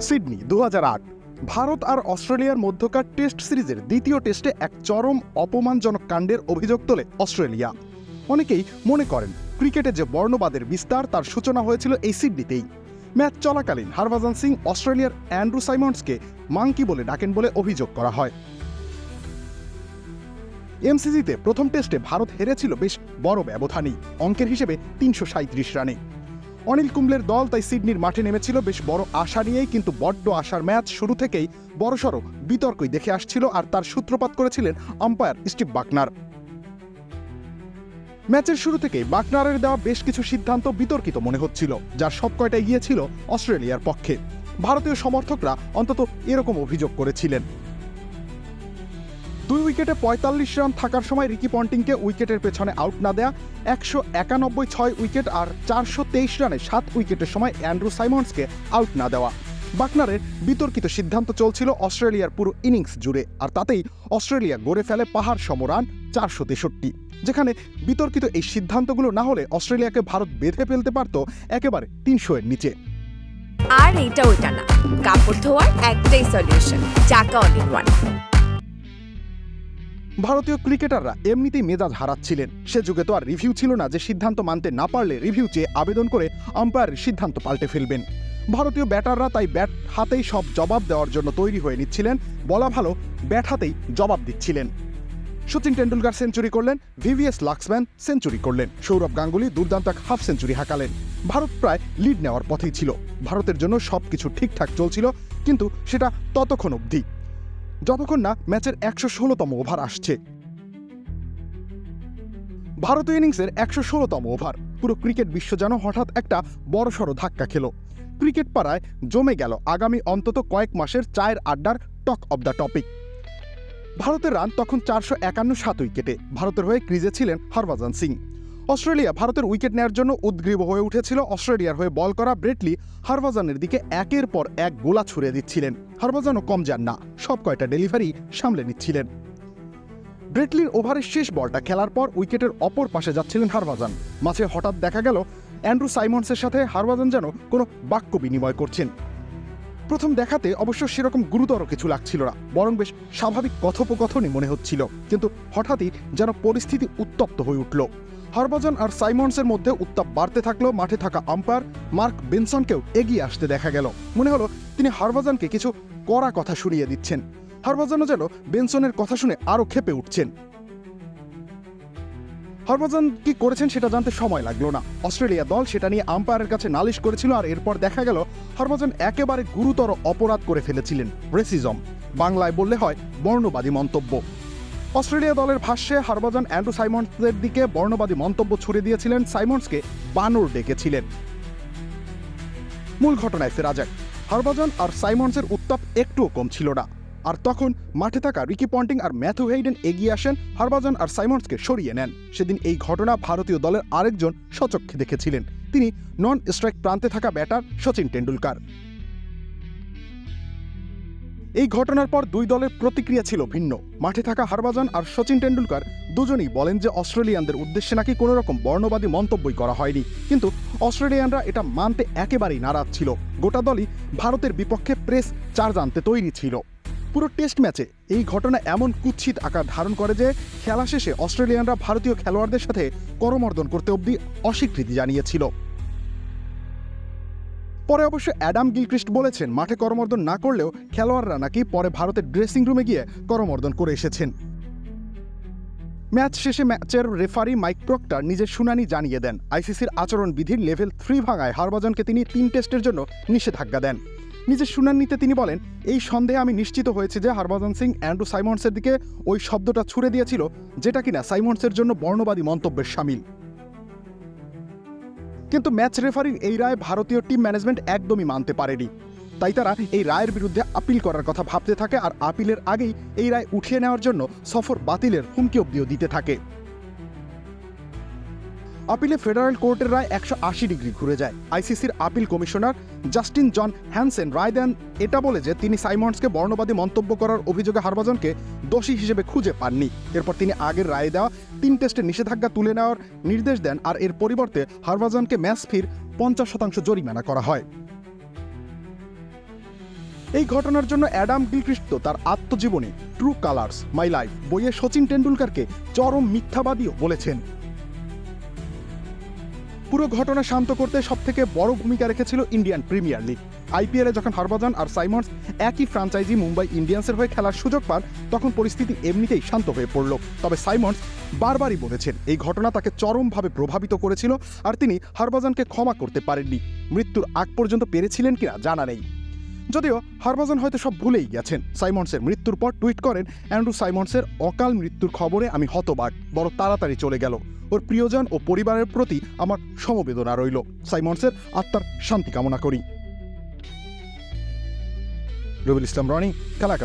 Sydney দু হাজার আট। ভারত আর অস্ট্রেলিয়ার মধ্যকার টেস্ট সিরিজের দ্বিতীয় টেস্টে এক চরম অপমানজনক কাণ্ডের অভিযোগ তোলে অস্ট্রেলিয়া। অনেকেই মনে করেন, ক্রিকেটে যে বর্ণবাদের বিস্তার, তার সূচনা হয়েছিল এই সিডনিতেই। ম্যাচ চলাকালীন হরভজন সিং অস্ট্রেলিয়ার অ্যান্ড্রু সাইমন্ডসকে মাংকি বলে ডাকেন বলে অভিযোগ করা হয়। এমসিজিতে প্রথম টেস্টে ভারত হেরেছিল বেশ বড় ব্যবধানেই, অঙ্কের হিসেবে তিনশো রানে। অনিল কুম্বলের দল তাই সিডনির মাঠে নেমেছিল। বেশ বড় আশা নিয়েই কিন্তু বড্ড আশার ম্যাচ শুরু থেকেই বড়সড় বিতর্কই দেখে আসছিল আর তার সূত্রপাত করেছিলেন আম্পায়ার স্টিভ বাকনার। ম্যাচের শুরু থেকেই বাকনারের দেওয়া বেশ কিছু সিদ্ধান্ত বিতর্কিত মনে হচ্ছিল যার সব কয়টা গিয়েছিল অস্ট্রেলিয়ার পক্ষে। ভারতীয় সমর্থকরা অন্তত এরকম অভিযোগ করেছিলেন। দুই উইকেটে পঁয়তাল্লিশ রান থাকার সময় রিকি পন্টিংকে উইকেটের পেছনে আউট না দেয়া, একশো একানব্বই ছয় উইকেট আর চারশো তেইশ রানে সাত উইকেটের সময় অ্যান্ড্রু সাইমন্সকে আউট না দেওয়া। বাকনারের বিতর্কিত সিদ্ধান্ত চলছিল অস্ট্রেলিয়ার পুরো ইনিংস জুড়ে, আর তাতেই অস্ট্রেলিয়া গড়ে ফেলে পাহাড় সমরান চারশো তেষট্টি। যেখানে বিতর্কিত এই সিদ্ধান্তগুলো না হলে অস্ট্রেলিয়াকে ভারত বেঁধে ফেলতে পারত একেবারে তিনশো এর নিচে। আর এটা ওইটা না। কাপড় ধোয়ার একটাই সলিউশন চাকা ইন ওয়ান ভারতীয় ক্রিকেটাররা এমনিতেই মেজাজ হারাচ্ছিলেন। সে যুগে তো আর রিভিউ ছিল না যে সিদ্ধান্ত মানতে না পারলে রিভিউ চেয়ে আবেদন করে আম্পায়ারের সিদ্ধান্ত পাল্টে ফেলবেন। ভারতীয় ব্যাটাররা তাই ব্যাট হাতেই সব জবাব দেওয়ার জন্য তৈরি হয়ে নিচ্ছিলেন। বলা ভালো, ব্যাট হাতেই জবাব দিচ্ছিলেন। সচিন টেন্ডুলকার সেঞ্চুরি করলেন ভিভিএস লাক্সম্যান সেঞ্চুরি করলেন। সৌরভ গাঙ্গুলি দুর্দান্ত এক হাফ সেঞ্চুরি হাঁকালেন। ভারত প্রায় লিড নেওয়ার পথেই ছিল। ভারতের জন্য সবকিছু ঠিকঠাক চলছিল, কিন্তু সেটা ততক্ষণ অবধি। যতক্ষণ না ম্যাচের একশো ষোলোতম ওভার আসছে। ভারতীয় ইনিংসের একশো ষোলোতম ওভার। পুরো ক্রিকেট বিশ্ব যেন হঠাৎ একটা বড়সড় ধাক্কা খেল। ক্রিকেট পাড়ায় জমে গেল আগামী অন্তত কয়েক মাসের চায়ের আড্ডার টক অব দ্য টপিক। ভারতের রান তখন চারশো একান্ন সাত উইকেটে। ভারতের হয়ে ক্রিজে ছিলেন হরভজন সিং। অস্ট্রেলিয়া ভারতের উইকেট নেওয়ার জন্য উদ্গ্রীব হয়ে উঠেছিল অস্ট্রেলিয়ার হয়ে বল করা ব্রেটলি হরভজনের দিকে একের পর এক গোলা ছুড়ে দিচ্ছিলেন। হরভজনও কম যান না, সব কয়টা ডেলিভারি সামলে নিচ্ছিলেন। ব্রেটলির ওভারের শেষ বলটা খেলার পর উইকেটের অপর পাশে যাচ্ছিলেন হারভাজান। মাঝে হঠাৎ দেখা গেল, অ্যান্ড্রু সাইমন্সের সাথে হারভাজান যেন কোনো বাক্য বিনিময় করছেন। প্রথম দেখাতে অবশ্য সেরকম গুরুতর কিছু লাগছিল না, বরং বেশ স্বাভাবিক কথোপকথনই মনে হচ্ছিল, কিন্তু হঠাৎই যেন পরিস্থিতি উত্তপ্ত হয়ে উঠল। হরভজন আর সাইমন্সের মধ্যে উত্তাপ বাড়তে থাকল মাঠে থাকা আম্পায়ার মার্ক বেনসনকেও এগিয়ে আসতে দেখা গেল। মনে হলো তিনি হরভজনকে কিছু কড়া কথা শুনিয়ে দিচ্ছেন। হরভজনও যেন বেনসনের কথা শুনে আরও ক্ষেপে উঠছেন। হরভজন কি করেছেন সেটা জানতে সময় লাগল না। অস্ট্রেলিয়া দল সেটা নিয়ে আম্পায়ারের কাছে নালিশ করেছিল আর এরপর দেখা গেল হরভজন একেবারে গুরুতর অপরাধ করে ফেলেছিলেন রেসিজম বাংলায় বললে হয় বর্ণবাদী মন্তব্য। অস্ট্রেলিয়া দলের ভাষ্যে হরভজন অ্যান্ড্রু সাইমন্সের দিকে বর্ণবাদী মন্তব্য ছুড়ে দিয়েছিলেন, সাইমন্সকে বানর ডেকেছিলেন। মূল ঘটনায় ফেরা যাক। হরভজন আর সাইমন্সের উত্তাপ একটুও কম ছিল না। আর তখন মাঠে থাকা রিকি পন্টিং আর ম্যাথু হেইডেন এগিয়ে আসেন হরভজন আর সাইমন্সকে সরিয়ে নেন। সেদিন এই ঘটনা ভারতীয় দলের আরেকজন সচক্ষে দেখেছিলেন। তিনি নন স্ট্রাইক প্রান্তে থাকা ব্যাটার সচিন টেন্ডুলকার এই ঘটনার পর দুই দলের প্রতিক্রিয়া ছিল ভিন্ন। মাঠে থাকা হরভজন আর সচিন টেন্ডুলকার দুজনেই বলেন যে অস্ট্রেলিয়ানদের উদ্দেশ্যে নাকি কোনো রকম বর্ণবাদী মন্তব্যই করা হয়নি। কিন্তু অস্ট্রেলিয়ানরা এটা মানতে একেবারেই নারাজ ছিল। গোটা দলই ভারতের বিপক্ষে প্রেস চার্জ আনতে তৈরি ছিল। পুরো টেস্ট ম্যাচে এই ঘটনা এমন কুৎসিত আকার ধারণ করে যে খেলা শেষে অস্ট্রেলিয়ানরা ভারতীয় খেলোয়াড়দের সাথে করমর্দন করতে অবধি অস্বীকৃতি জানিয়েছিল। পরে অবশ্য অ্যাডাম গিলক্রিস্ট বলেছেন, মাঠে করমর্দন না করলেও খেলোয়াড়রা নাকি পরে ভারতের ড্রেসিং রুমে গিয়ে করমর্দন করে এসেছেন। ম্যাচ শেষে ম্যাচের রেফারি মাইক প্রক্টার নিজের শুনানি জানিয়ে দেন। আইসিসির আচরণবিধির লেভেল থ্রি ভাঙায় হরভজনকে তিনি তিন টেস্টের জন্য নিষেধাজ্ঞা দেন। নিজের শুনানিতে তিনি বলেন, এই সন্দেহে আমি নিশ্চিত হয়েছে যে হরভজন সিং অ্যান্ড্রু সাইমন্সের দিকে ওই শব্দটা ছুড়ে দিয়েছিল, যেটা কিনা সাইমন্সের জন্য বর্ণবাদী মন্তব্যের সামিল। কিন্তু ম্যাচ রেফারির এই রায় ভারতীয় টিম ম্যানেজমেন্ট একদমই মানতে পারেনি। তাই তারা এই রায়ের বিরুদ্ধে আপিল করার কথা ভাবতে থাকে আর আপিলের আগেই এই রায় উঠিয়ে নেওয়ার জন্য সফর বাতিলের হুমকি অব্দিও দিতে থাকে। আপিলে ফেডারেল কোর্টের রায় একশো আশি ডিগ্রি ঘুরে যায়। আইসিসির appeal commissioner Justin John Hansen রায় দেন এটা বলে যে তিনি সাইমন্ডসকে বর্ণবাদী মন্তব্য করার অভিযোগে হরভজনকে দোষী হিসেবে খুঁজে পাননি। এরপর তিনি আগের রায় দেওয়া তিন টেস্টে নিষেধাজ্ঞা তুলে নেওয়ার নির্দেশ দেন আর এর পরিবর্তে হরভজনকে ম্যাচ ফির পঞ্চাশ শতাংশ জরিমানা করা হয়। এই ঘটনার জন্য অ্যাডাম গিলক্রিস্ট তার আত্মজীবনী, ট্রু কালার্স, মাই লাইফ, বইয়ে সচিন টেন্ডুলকারকে চরম মিথ্যাবাদীও বলেছেন। পুরো ঘটনা শান্ত করতে সবথেকে বড় ভূমিকা রেখেছিল ইন্ডিয়ান প্রিমিয়ার লিগ। আইপিএলে যখন হরভজন আর সাইমন্স একই ফ্রাঞ্চাইজি মুম্বাই ইন্ডিয়ান্সের হয়ে খেলার সুযোগ পান, তখন পরিস্থিতি এমনিতেই শান্ত হয়ে পড়ল। তবে সাইমন্স বারবারই বলেছেন, এই ঘটনা তাকে চরমভাবে প্রভাবিত করেছিল আর তিনি হরভজনকে ক্ষমা করতে পারেননি। মৃত্যুর আগ পর্যন্ত পেরেছিলেন কিনা জানা নেই। যদিও হারবাজন হয়তো সব ভুলেই গেছেন। সাইমন্সের মৃত্যুর পর টুইট করেন, অ্যান্ড্রু সাইমন্সের অকাল মৃত্যুর খবরে আমি হতবাক। বড় তাড়াতাড়ি চলে গেল। ওর প্রিয়জন ও পরিবারের প্রতি আমার সমবেদনা রইল। সাইমন্সের আত্মার শান্তি কামনা করি। রবিল ইসলাম রনি খেলা